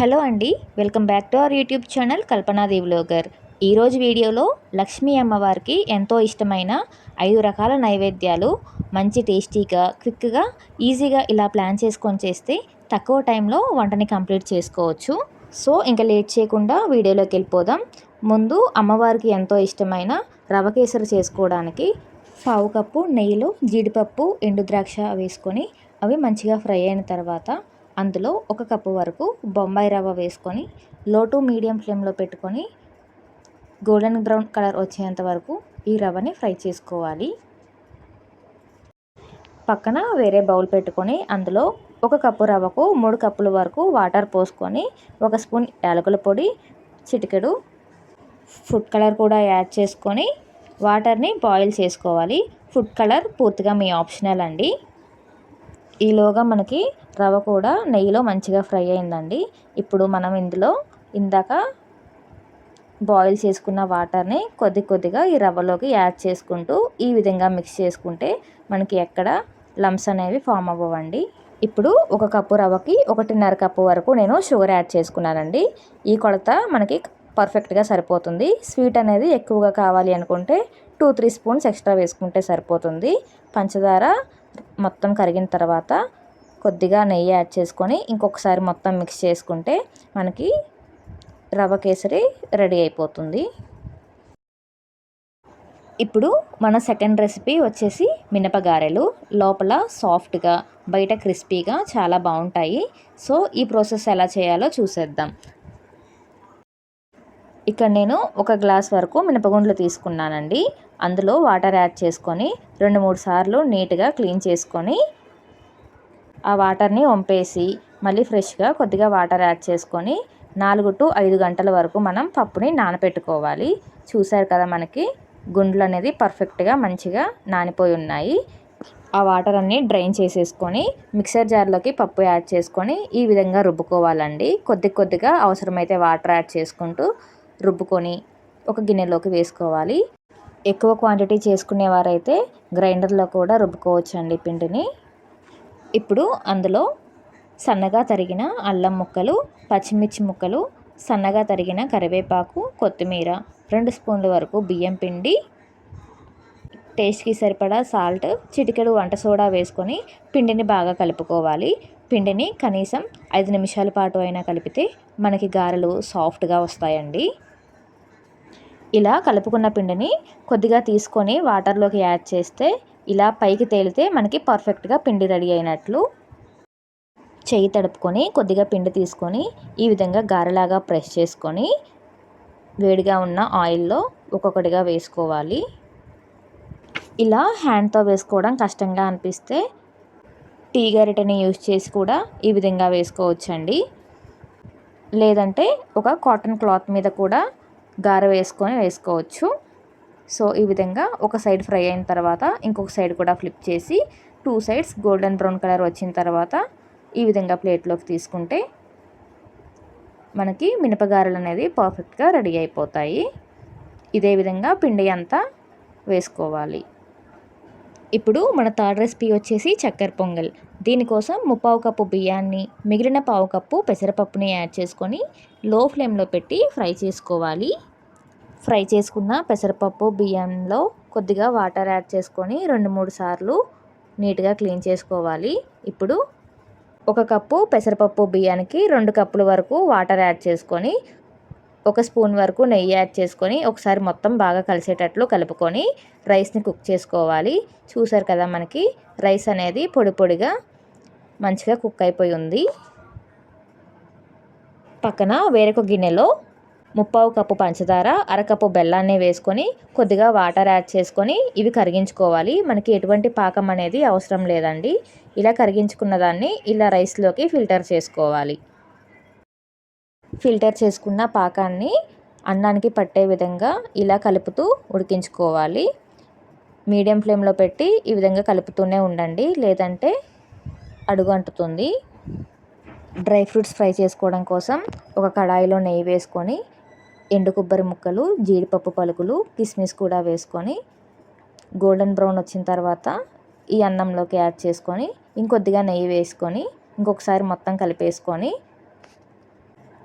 Hello అండి welcome back to our YouTube channel Kalpanadevi vlogger ఈరోజు వీడియోలో లక్ష్మీ అమ్మవారికి ఎంతో ఇష్టమైన ఐదు రకాల నైవేద్యాలు. మంచి టేస్టీగా క్విక్గా ఈజీగా ఇలా ప్లాన్ చేసుకొని చేస్తే తక్కువ టైంలో వంటని కంప్లీట్ చేసుకోవచ్చు. సో ఇంకా లేట్ చేయకుండా వీడియోలోకి వెళ్ళిపోదాం. ముందు అమ్మవారికి ఎంతో ఇష్టమైన రవ కేసరి చేసుకోవడానికి పావు కప్పు నెయ్యిలో జీడిపప్పు ఎండు ద్రాక్ష వేసుకొని అవి మంచిగా ఫ్రై అయిన తర్వాత అందులో ఒక కప్పు వరకు బొంబాయి రవ్వ వేసుకొని లో టు మీడియం ఫ్లేమ్లో పెట్టుకొని గోల్డెన్ బ్రౌన్ కలర్ వచ్చేంత వరకు ఈ రవ్వని ఫ్రై చేసుకోవాలి. పక్కన వేరే బౌల్ పెట్టుకొని అందులో ఒక కప్పు రవ్వకు మూడు కప్పుల వరకు వాటర్ పోసుకొని ఒక స్పూన్ యాలకుల పొడి చిటికెడు ఫుడ్ కలర్ కూడా యాడ్ చేసుకొని వాటర్ని బాయిల్ చేసుకోవాలి. ఫుడ్ కలర్ పూర్తిగా మీ ఆప్షనల్ అండి. ఈలోగా మనకి రవ్వ కూడా నెయ్యిలో మంచిగా ఫ్రై అయిందండి. ఇప్పుడు మనం ఇందులో ఇందాక బాయిల్ చేసుకున్న వాటర్ని కొద్ది కొద్దిగా ఈ రవ్వలోకి యాడ్ చేసుకుంటూ ఈ విధంగా మిక్స్ చేసుకుంటే మనకి ఎక్కడ లమ్స్ అనేవి ఫామ్ అవ్వవండి. ఇప్పుడు ఒక కప్పు రవ్వకి ఒకటిన్నర కప్పు వరకు నేను షుగర్ యాడ్ చేసుకున్నానండి. ఈ కొలత మనకి పర్ఫెక్ట్గా సరిపోతుంది. స్వీట్ అనేది ఎక్కువగా కావాలి అనుకుంటే టూ త్రీ స్పూన్స్ ఎక్స్ట్రా వేసుకుంటే సరిపోతుంది. పంచదార మొత్తం కరిగిన తర్వాత కొద్దిగా నెయ్యి యాడ్ చేసుకొని ఇంకొకసారి మొత్తం మిక్స్ చేసుకుంటే మనకి రవ్వ కేసరి రెడీ అయిపోతుంది. ఇప్పుడు మన సెకండ్ రెసిపీ వచ్చేసి మినపగారెలు. లోపల సాఫ్ట్గా బయట క్రిస్పీగా చాలా బాగుంటాయి. సో ఈ ప్రాసెస్ ఎలా చేయాలో చూసేద్దాం. ఇక్కడ నేను ఒక గ్లాస్ వరకు మినపగుండ్లు తీసుకున్నానండి. అందులో వాటర్ యాడ్ చేసుకొని రెండు మూడు సార్లు నీట్గా క్లీన్ చేసుకొని ఆ వాటర్ని వంపేసి మళ్ళీ ఫ్రెష్గా కొద్దిగా వాటర్ యాడ్ చేసుకొని నాలుగు టు ఐదు గంటల వరకు మనం పప్పుని నానపెట్టుకోవాలి. చూసారు కదా మనకి గుండ్లు అనేది పర్ఫెక్ట్గా మంచిగా నానిపోయి ఉన్నాయి. ఆ వాటర్ అన్ని డ్రైన్ చేసేసుకొని మిక్సర్ జార్లోకి పప్పు యాడ్ చేసుకొని ఈ విధంగా రుబ్బుకోవాలండి. కొద్ది కొద్దిగా అవసరమైతే వాటర్ యాడ్ చేసుకుంటూ రుబ్బుకొని ఒక గిన్నెలోకి వేసుకోవాలి. ఎక్కువ క్వాంటిటీ చేసుకునేవారైతే గ్రైండర్లో కూడా రుబ్బుకోవచ్చండి పిండిని. ఇప్పుడు అందులో సన్నగా తరిగిన అల్లం ముక్కలు పచ్చిమిర్చి ముక్కలు సన్నగా తరిగిన కరివేపాకు కొత్తిమీర రెండు స్పూన్ల వరకు బియ్యం పిండి టేస్ట్కి సరిపడా సాల్ట్ చిటికెడు వంట సోడా వేసుకొని పిండిని బాగా కలుపుకోవాలి. పిండిని కనీసం ఐదు నిమిషాల పాటు అయినా కలిపితే మనకి గారెలు సాఫ్ట్గా వస్తాయండి. ఇలా కలుపుకున్న పిండిని కొద్దిగా తీసుకొని వాటర్లోకి యాడ్ చేస్తే ఇలా పైకి తేలితే మనకి పర్ఫెక్ట్గా పిండి రెడీ అయినట్లు. చెయ్యి తడుపుకొని కొద్దిగా పిండి తీసుకొని ఈ విధంగా గారెలాగా ప్రెస్ చేసుకొని వేడిగా ఉన్న ఆయిల్లో ఒక్కొక్కటిగా వేసుకోవాలి. ఇలా హ్యాండ్తో వేసుకోవడం కష్టంగా అనిపిస్తే టీ గరిటెని యూజ్ చేసి కూడా ఈ విధంగా వేసుకోవచ్చండి. లేదంటే ఒక కాటన్ క్లాత్ మీద కూడా గార వేసుకొని వేసుకోవచ్చు. సో ఈ విధంగా ఒక సైడ్ ఫ్రై అయిన తర్వాత ఇంకొక సైడ్ కూడా ఫ్లిప్ చేసి two sides golden brown colour వచ్చిన తర్వాత ఈ విధంగా ప్లేట్లోకి తీసుకుంటే మనకి మినపగారెలు అనేది పర్ఫెక్ట్గా రెడీ అయిపోతాయి. ఇదే విధంగా పిండి అంతా వేసుకోవాలి. ఇప్పుడు మన థర్డ్ రెసిపీ వచ్చేసి చక్కెర పొంగల్. దీనికోసం ముప్పావు కప్పు బియ్యాన్ని మిగిలిన పావు కప్పు పెసరపప్పుని యాడ్ చేసుకొని లో ఫ్లేమ్లో పెట్టి ఫ్రై చేసుకోవాలి. ఫ్రై చేసుకున్న పెసరపప్పు బియ్యంలో కొద్దిగా వాటర్ యాడ్ చేసుకొని రెండు మూడు సార్లు నీట్గా క్లీన్ చేసుకోవాలి. ఇప్పుడు ఒక కప్పు పెసరపప్పు బియ్యానికి రెండు కప్పుల వరకు వాటర్ యాడ్ చేసుకొని ఒక స్పూన్ వరకు నెయ్యి యాడ్ చేసుకొని ఒకసారి మొత్తం బాగా కలిసేటట్లు కలుపుకొని రైస్ని కుక్ చేసుకోవాలి. చూసారు కదా మనకి రైస్ అనేది పొడి పొడిగా మంచిగా కుక్ అయిపోయి ఉంది. పక్కన వేరొక గిన్నెలో ముప్పావు కప్పు పంచదార అరకప్పు బెల్లాన్ని వేసుకొని కొద్దిగా వాటర్ యాడ్ చేసుకొని ఇవి కరిగించుకోవాలి. మనకి ఎటువంటి పాకం అనేది అవసరం లేదండి. ఇలా కరిగించుకున్న దాన్ని ఇలా రైస్లోకి ఫిల్టర్ చేసుకోవాలి. ఫిల్టర్ చేసుకున్న పాకాన్ని అన్నానికి పట్టే విధంగా ఇలా కలుపుతూ ఉడికించుకోవాలి. మీడియం ఫ్లేమ్లో పెట్టి ఈ విధంగా కలుపుతూనే ఉండండి. లేదంటే అడుగంటుతుంది. డ్రై ఫ్రూట్స్ ఫ్రై చేసుకోవడం కోసం ఒక కడాయిలో నెయ్యి వేసుకొని ఎండు కొబ్బరి ముక్కలు జీడిపప్పు పలుకులు కిస్మిస్ కూడా వేసుకొని గోల్డెన్ బ్రౌన్ వచ్చిన తర్వాత ఈ అన్నంలోకి యాడ్ చేసుకొని ఇంకొద్దిగా నెయ్యి వేసుకొని ఇంకొకసారి మొత్తం కలిపేసుకొని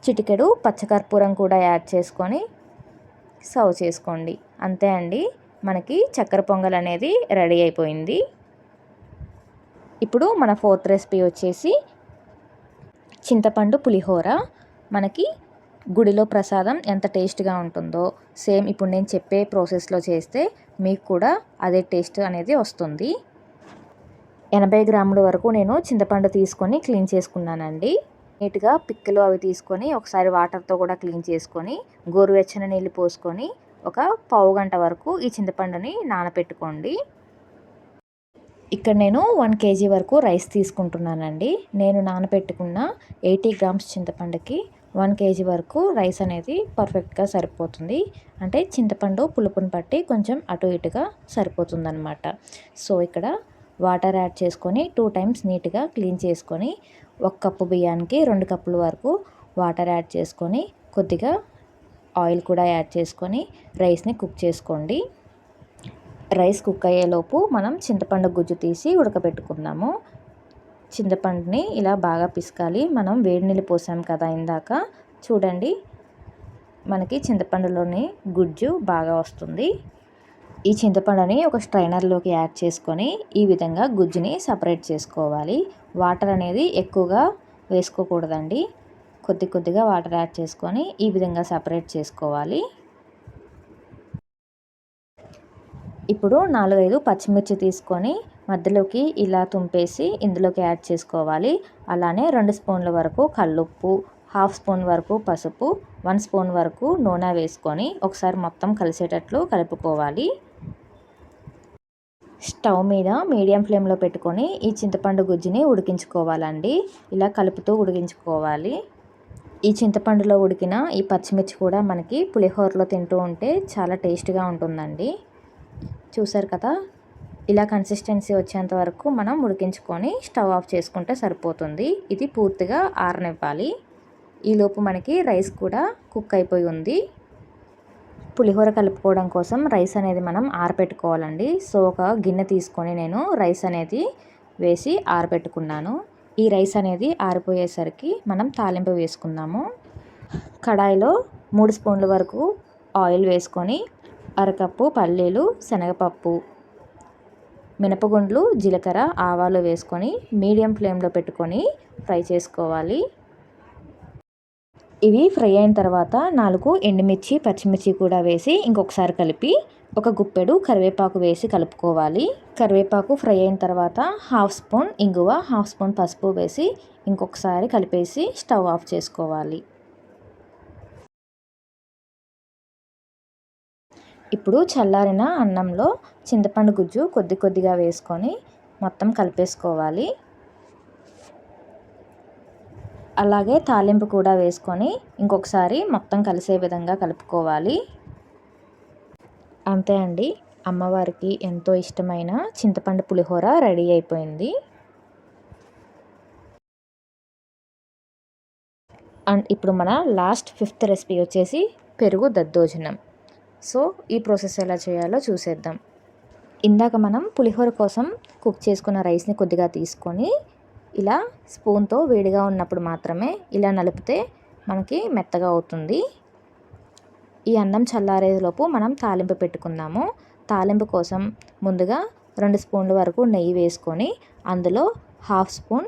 చిటికెడు పచ్చకర్పూరం కూడా యాడ్ చేసుకొని సర్వ్ చేసుకోండి. అంతే అండి. మనకి చక్కెర పొంగల్ అనేది రెడీ అయిపోయింది. ఇప్పుడు మన ఫోర్త్ రెసిపీ వచ్చేసి చింతపండు పులిహోర. మనకి గుడిలో ప్రసాదం ఎంత టేస్ట్గా ఉంటుందో సేమ్ ఇప్పుడు నేను చెప్పే ప్రాసెస్లో చేస్తే మీకు కూడా అదే టేస్ట్ అనేది వస్తుంది. ఎనభై గ్రాముల వరకు నేను చింతపండు తీసుకొని క్లీన్ చేసుకున్నానండి. నీట్గా పిక్కలు అవి తీసుకొని ఒకసారి వాటర్తో కూడా క్లీన్ చేసుకొని గోరువెచ్చని నీళ్ళు పోసుకొని ఒక పావు గంట వరకు ఈ చింతపండుని నానపెట్టుకోండి. ఇక్కడ నేను వన్ కేజీ వరకు రైస్ తీసుకుంటున్నానండి. నేను నానబెట్టుకున్న ఎయిటీ గ్రామ్స్ చింతపండుకి వన్ కేజీ వరకు రైస్ అనేది పర్ఫెక్ట్గా సరిపోతుంది. అంటే చింతపండు పులుపుని బట్టి కొంచెం అటు ఇటుగా సరిపోతుందన్నమాట. సో ఇక్కడ వాటర్ యాడ్ చేసుకొని టూ టైమ్స్ నీట్గా క్లీన్ చేసుకొని ఒక కప్పు బియ్యానికి రెండు కప్పుల వరకు వాటర్ యాడ్ చేసుకొని కొద్దిగా ఆయిల్ కూడా యాడ్ చేసుకొని రైస్ని కుక్ చేసుకోండి. రైస్ కుక్ అయ్యేలోపు మనం చింతపండు గుజ్జు తీసి ఉడకబెట్టుకుందాము. చింతపండుని ఇలా బాగా పిసకాలి. మనం వేడి నీళ్ళు పోసాం కదా ఇందాక. చూడండి మనకి చింతపండులోని గుజ్జు బాగా వస్తుంది. ఈ చింతపండుని ఒక స్ట్రైనర్లోకి యాడ్ చేసుకొని ఈ విధంగా గుజ్జుని సపరేట్ చేసుకోవాలి. వాటర్ అనేది ఎక్కువగా వేసుకోకూడదండి. కొద్ది కొద్దిగా వాటర్ యాడ్ చేసుకొని ఈ విధంగా సపరేట్ చేసుకోవాలి. ఇప్పుడు నాలుగైదు పచ్చిమిర్చి తీసుకొని మధ్యలోకి ఇలా తుంపేసి ఇందులోకి యాడ్ చేసుకోవాలి. అలానే రెండు స్పూన్ల వరకు కల్లుప్పు హాఫ్ స్పూన్ వరకు పసుపు వన్ స్పూన్ వరకు నూనె వేసుకొని ఒకసారి మొత్తం కలిసేటట్లు కలుపుకోవాలి. స్టవ్ మీద మీడియం ఫ్లేమ్లో పెట్టుకొని ఈ చింతపండు గుజ్జుని ఉడికించుకోవాలండి. ఇలా కలుపుతూ ఉడికించుకోవాలి. ఈ చింతపండులో ఉడికిన ఈ పచ్చిమిర్చి కూడా మనకి పులిహోరలో తింటూ ఉంటే చాలా టేస్ట్గా ఉంటుందండి. చూసారు కదా? ఇలా కన్సిస్టెన్సీ వచ్చేంత వరకు మనం ఉడికించుకొని స్టవ్ ఆఫ్ చేసుకుంటే సరిపోతుంది. ఇది పూర్తిగా ఆరనివ్వాలి. ఈలోపు మనకి రైస్ కూడా కుక్ అయిపోయి ఉంది. పులిహోర కలుపుకోవడం కోసం రైస్ అనేది మనం ఆరపెట్టుకోవాలండి. సో ఒక గిన్నె తీసుకొని నేను రైస్ అనేది వేసి ఆరబెట్టుకున్నాను ఈ రైస్ అనేది ఆరిపోయేసరికి మనం తాలింపు వేసుకుందాము. కడాయిలో మూడు స్పూన్ల వరకు ఆయిల్ వేసుకొని అరకప్పు పల్లీలు శనగపప్పు మినపగుండ్లు జీలకర్ర ఆవాలు వేసుకొని మీడియం ఫ్లేమ్లో పెట్టుకొని ఫ్రై చేసుకోవాలి. ఇవి ఫ్రై అయిన తర్వాత నాలుగు ఎండుమిర్చి పచ్చిమిర్చి కూడా వేసి ఇంకొకసారి కలిపి ఒక గుప్పెడు కరివేపాకు వేసి కలుపుకోవాలి. కరివేపాకు ఫ్రై అయిన తర్వాత హాఫ్ స్పూన్ ఇంగువ హాఫ్ స్పూన్ పసుపు వేసి ఇంకొకసారి కలిపేసి స్టవ్ ఆఫ్ చేసుకోవాలి. ఇప్పుడు చల్లారిన అన్నంలో చింతపండు గుజ్జు కొద్ది కొద్దిగా వేసుకొని మొత్తం కలిపేసుకోవాలి. అలాగే తాలింపు కూడా వేసుకొని ఇంకొకసారి మొత్తం కలిసే విధంగా కలుపుకోవాలి. అంతే అండి. అమ్మవారికి ఎంతో ఇష్టమైన చింతపండు పులిహోర రెడీ అయిపోయింది. అండ్ ఇప్పుడు మన లాస్ట్ ఫిఫ్త్ రెసిపీ వచ్చేసి పెరుగు దద్దోజనం. సో ఈ ప్రాసెస్ ఎలా చేయాలో చూసేద్దాం. ఇందాక మనం పులిహోర కోసం కుక్ చేసుకున్న రైస్ని కొద్దిగా తీసుకొని ఇలా స్పూన్తో వేడిగా ఉన్నప్పుడు మాత్రమే ఇలా నలిపితే మనకి మెత్తగా అవుతుంది. ఈ అన్నం చల్లారేలోపు మనం తాలింపు పెట్టుకుందాము. తాలింపు కోసం ముందుగా రెండు స్పూన్ల వరకు నెయ్యి వేసుకొని అందులో హాఫ్ స్పూన్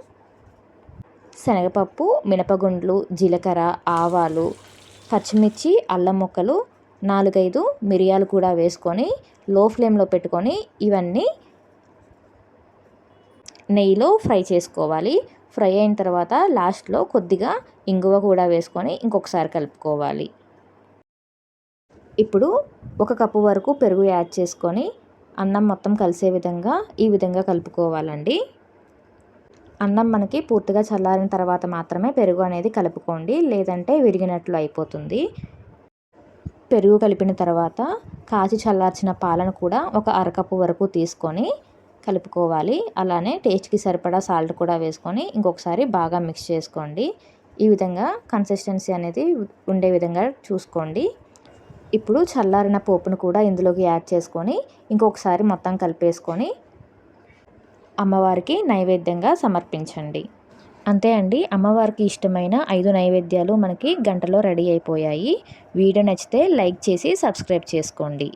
శనగపప్పు మినపగుండ్లు జీలకర్ర ఆవాలు పచ్చిమిర్చి అల్లం ముక్కలు నాలుగైదు మిరియాలు కూడా వేసుకొని లో ఫ్లేమ్లో పెట్టుకొని ఇవన్నీ నెయ్యిలో ఫ్రై చేసుకోవాలి. ఫ్రై అయిన తర్వాత లాస్ట్లో కొద్దిగా ఇంగువ కూడా వేసుకొని ఇంకొకసారి కలుపుకోవాలి. ఇప్పుడు ఒక కప్పు వరకు పెరుగు యాడ్ చేసుకొని అన్నం మొత్తం కలిసే విధంగా ఈ విధంగా కలుపుకోవాలండి. అన్నం మనకి పూర్తిగా చల్లారిన తర్వాత మాత్రమే పెరుగు అనేది కలుపుకోండి. లేదంటే విరిగినట్లు అయిపోతుంది. పెరుగు కలిపిన తర్వాత కాచి చల్లార్చిన పాలను కూడా ఒక అరకప్పు వరకు తీసుకొని కలుపుకోవాలి. అలానే టేస్ట్కి సరిపడా సాల్ట్ కూడా వేసుకొని ఇంకొకసారి బాగా మిక్స్ చేసుకోండి. ఈ విధంగా కన్సిస్టెన్సీ అనేది ఉండే విధంగా చూసుకోండి. ఇప్పుడు చల్లారిన పోపును కూడా ఇందులోకి యాడ్ చేసుకొని ఇంకొకసారి మొత్తం కలిపేసుకొని అమ్మవారికి నైవేద్యంగా సమర్పించండి. అంతే అండి. అమ్మవారికి ఇష్టమైన ఐదు నైవేద్యాలు మనకి గంటలో రెడీ అయిపోయాయి. వీడియో నచ్చితే లైక్ చేసి సబ్స్క్రైబ్ చేసుకోండి.